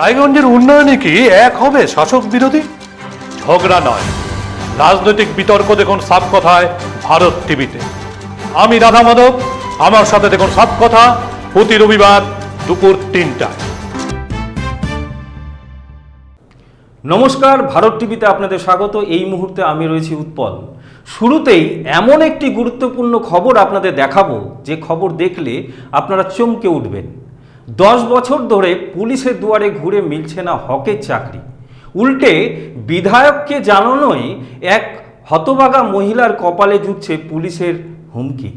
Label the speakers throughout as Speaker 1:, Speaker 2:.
Speaker 1: রায়গঞ্জের উন্নয়নে কি এক হবে শাসক বিরোধী? ঝগড়া নয়। রাজনৈতিক বিতর্ক দেখুন সাপ কথায় ভারত টিভিতে। আমি রাধা মাধব আমার সাথে দেখুন সাপ কথা প্রতি রবিবার দুপুর তিনটায়।
Speaker 2: নমস্কার ভারত টিভিতে আপনাদের স্বাগত। এই মুহূর্তে আমি রয়েছি উৎপল। শুরুতেই এমন একটি গুরুত্বপূর্ণ খবর আপনাদের দেখাবো। যে খবর দেখলে আপনারা চমকে উঠবেন। দশ বছর ধরে পুলিশের দুয়ারে ঘুরে মিলছে না হকের চাকরি। উল্টে বিধায়ককে জানানোই এক হতবাগা মহিলার কপালে জুটছে পুলিশের হুমকি।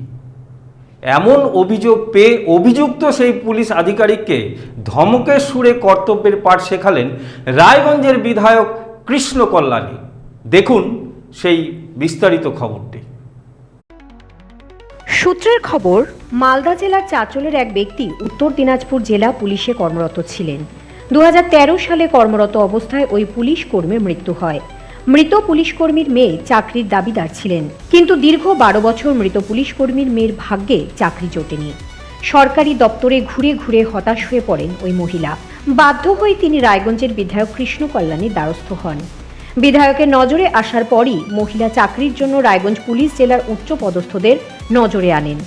Speaker 2: এমন অভিযোগ পেয়ে অভিযুক্ত সেই পুলিশ আধিকারিককে ধমকের সুরে কর্তব্যের পাঠ শেখালেন রায়গঞ্জের বিধায়ক কৃষ্ণ কল্যাণী দেখুন সেই বিস্তারিত খবরটি।
Speaker 3: সূত্রের খবর, মালদা জেলার চাঁচলের এক ব্যক্তি উত্তর দিনাজপুর জেলা পুলিশে কর্মরত ছিলেন। দু হাজার তেরো সালে কর্মরত অবস্থায় ওই পুলিশ কর্মীর মৃত্যু হয়। মৃত পুলিশ কর্মীর মেয়ে চাকরির দাবিদার ছিলেন। কিন্তু দীর্ঘ বারো বছর মৃত পুলিশ কর্মীর মেয়ের ভাগ্যে চাকরি জোটেনি। সরকারি দপ্তরে ঘুরে ঘুরে হতাশ হয়ে পড়েন ওই মহিলা। বাধ্য হয়ে তিনি রায়গঞ্জের বিধায়ক কৃষ্ণ কল্যাণীর দ্বারস্থ হন। বিধায়কের নজরে আসার পরই মহিলা চাকরির জন্য রায়গঞ্জ পুলিশ জেলার উচ্চ পদস্থদের নজরে আনেন।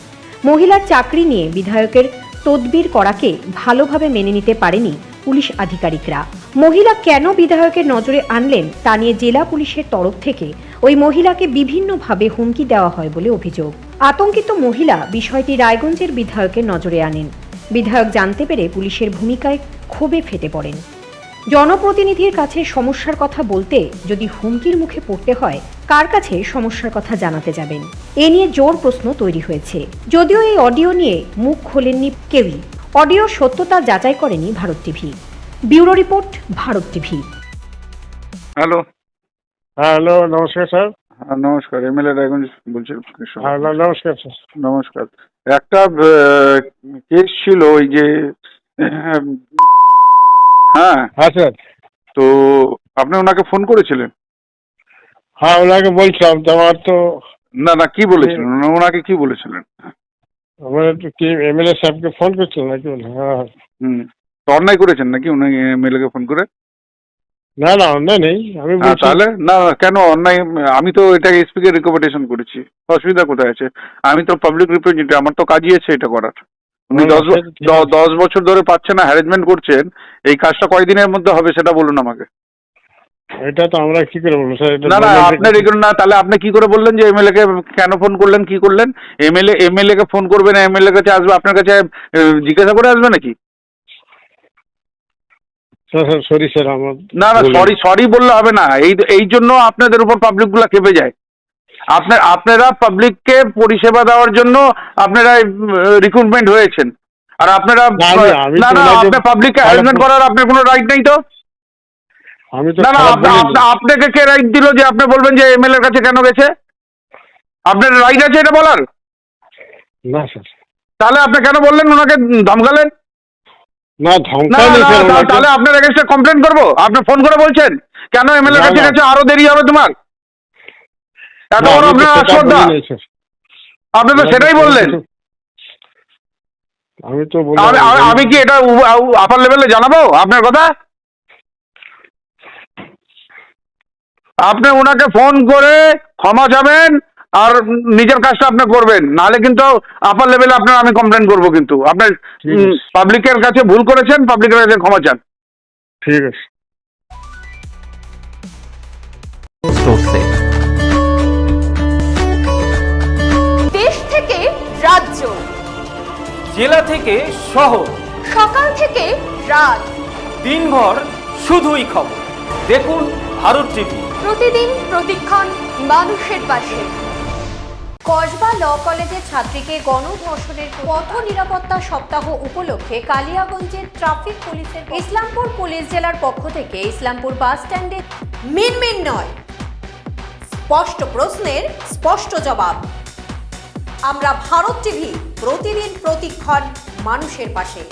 Speaker 3: মহিলার চাকরি নিয়ে বিধায়কের তদবির করাকে ভালোভাবে মেনে নিতে পারেনি পুলিশ আধিকারিকরা। মহিলা কেন বিধায়কের নজরে আনলেন তা নিয়ে জেলা পুলিশের তরফ থেকে ওই মহিলাকে বিভিন্নভাবে হুমকি দেওয়া হয় বলে অভিযোগ। আতঙ্কিত মহিলা বিষয়টি রায়গঞ্জের বিধায়কের নজরে আনেন। বিধায়ক জানতে পেরে পুলিশের ভূমিকায় ক্ষোভে ফেটে পড়েন। জনপ্রতিনিধির কাছে সমস্যার কথা বলতে যদি হুমকির মুখে পড়তে হয় কার কাছে সমস্যার কথা জানাতে যাবেন? এ নিয়ে জোর প্রশ্ন তৈরি হয়েছে। যদিও এই অডিও নিয়ে মুখ খোলেননি কেউই। অডিও সত্যতা যাচাই করেনি Bharat TV. Bureau report Bharat TV.
Speaker 4: Hello.
Speaker 5: Hello নমস্কার স্যার।
Speaker 4: হ্যাঁ নমস্কার এমএলএ রায়গঞ্জ বলছি।
Speaker 5: হ্যাঁ নমস্কার স্যার।
Speaker 4: নমস্কার। একটা কেস ছিল ওই যে হ্যাঁ।
Speaker 5: হ্যাঁ স্যার।
Speaker 4: তো আপনি ওনাকে ফোন করেছিলেন?
Speaker 5: হ্যাঁ ওনাকে বলছিলাম তো আমার তো
Speaker 4: না না কি বলেছিলেন? ওনাকে কি বলেছিলেন?
Speaker 5: আমার কি এমএলএ সাহেবকে ফোন করছিলাম নাকি হ্যাঁ
Speaker 4: হুম। তো অন্যায় করেছেন নাকি উনি এমএলএ কে ফোন করে?
Speaker 5: না না অন্যায় নেই। আমি
Speaker 4: হ্যাঁ, তাহলে না কেন অন্যায়? আমি তো এটা এসপি কে রিকমেন্ডেশন করেছি। অসুবিধা কোথায় আছে? আমি তো পাবলিক রিপ্রেজেন্টেটিভ আমার তো কাজই আছে এটা করার। উনি
Speaker 5: না,
Speaker 4: দশ বছর ধরে পাচ্ছেন না হ্যারেসমেন্ট করছেন এই কাজটা কয়দিনের মধ্যে হবে সেটা বলুন আমাকে।
Speaker 5: এটা তো আমরা কি করে বলব স্যার?
Speaker 4: না না আপনার এগুলো না তাহলে আপনি কি করে বললেন যে এমএলএ কে কেন ফোন করলেন কি করলেন? এমএলএ এমএলএ কে ফোন করবেন এমএলএ কাছে আসবে আপনার কাছে জিজ্ঞাসা করে আসবে নাকি?
Speaker 5: স্যার স্যার সরি স্যার আমার
Speaker 4: না না সরি সরি বললে হবে না। এই এই জন্য আপনাদের উপর পাবলিকগুলা খেপে যায়। আপনার আপনারা পাবলিককে পরিষেবা দেওয়ার জন্য আপনারা রিক্রুটমেন্ট হয়েছেন। আর আপনারা
Speaker 5: না,
Speaker 4: না আপনার পাবলিককে হ্যারাসমেন্ট করার আপনার কোনো রাইট নেই তো? না না আপনাকে কে রাইট দিল যে আপনি বলবেন যে এমএলএ এর কাছে কেন গেছে? আপনার রাইট আছে এটা বলার?
Speaker 5: না স্যার।
Speaker 4: তাহলে আপনি কেন বললেন ওনাকে ধমকালেন?
Speaker 5: না
Speaker 4: না
Speaker 5: ধমকাই নেই
Speaker 4: না,
Speaker 5: স্যার
Speaker 4: তা-
Speaker 5: ওনাকে।
Speaker 4: তাহলে আপনার এগেনস্টে কমপ্লেন করব? আপনি ফোন করে বলছেন কেন এমএলএ
Speaker 5: না,
Speaker 4: কাছে গেছে? আরও দেরি হবে তোমার। এত বড় আপনার শ্রদ্ধা আপনি তো সেটাই বললেন।
Speaker 5: আমি তো
Speaker 4: আমি কি এটা আপার লেভেলে জানাব আপনার কথা? আপনি ওনাকে ফোন করে ক্ষমা চাবেন আর নিজের কাজটা আপনি করবেন। নাহলে কিন্তু আপার লেভেলে আপনার আমি কমপ্লেন করব কিন্তু। আপনার পাবলিকের কাছে ভুল করেছেন পাবলিকের কাছে ক্ষমা চান।
Speaker 5: ঠিক আছে।
Speaker 2: জেলা থেকে শহর।
Speaker 6: সকাল থেকে রাত।
Speaker 2: দিনভর শুধুই খবর। দেখুন ভারত টিভি।
Speaker 6: প্রতিদিন প্রতিক্ষণ মানুষের পাশে। কসবা ল কলেজের ছাত্রীকে গণধর্ষণের পথ নিরাপত্তা সপ্তাহ উপলক্ষে কালিয়াগঞ্জের ট্রাফিক পুলিশের ইসলামপুর পুলিশ জেলার পক্ষ থেকে ইসলামপুর বাস স্ট্যান্ডে মিনমিন নয়। স্পষ্ট প্রশ্নের স্পষ্ট জবাব। আমরা ভারত টিভি প্রতিদিন প্রতিক্ষণ মানুষের পাশে।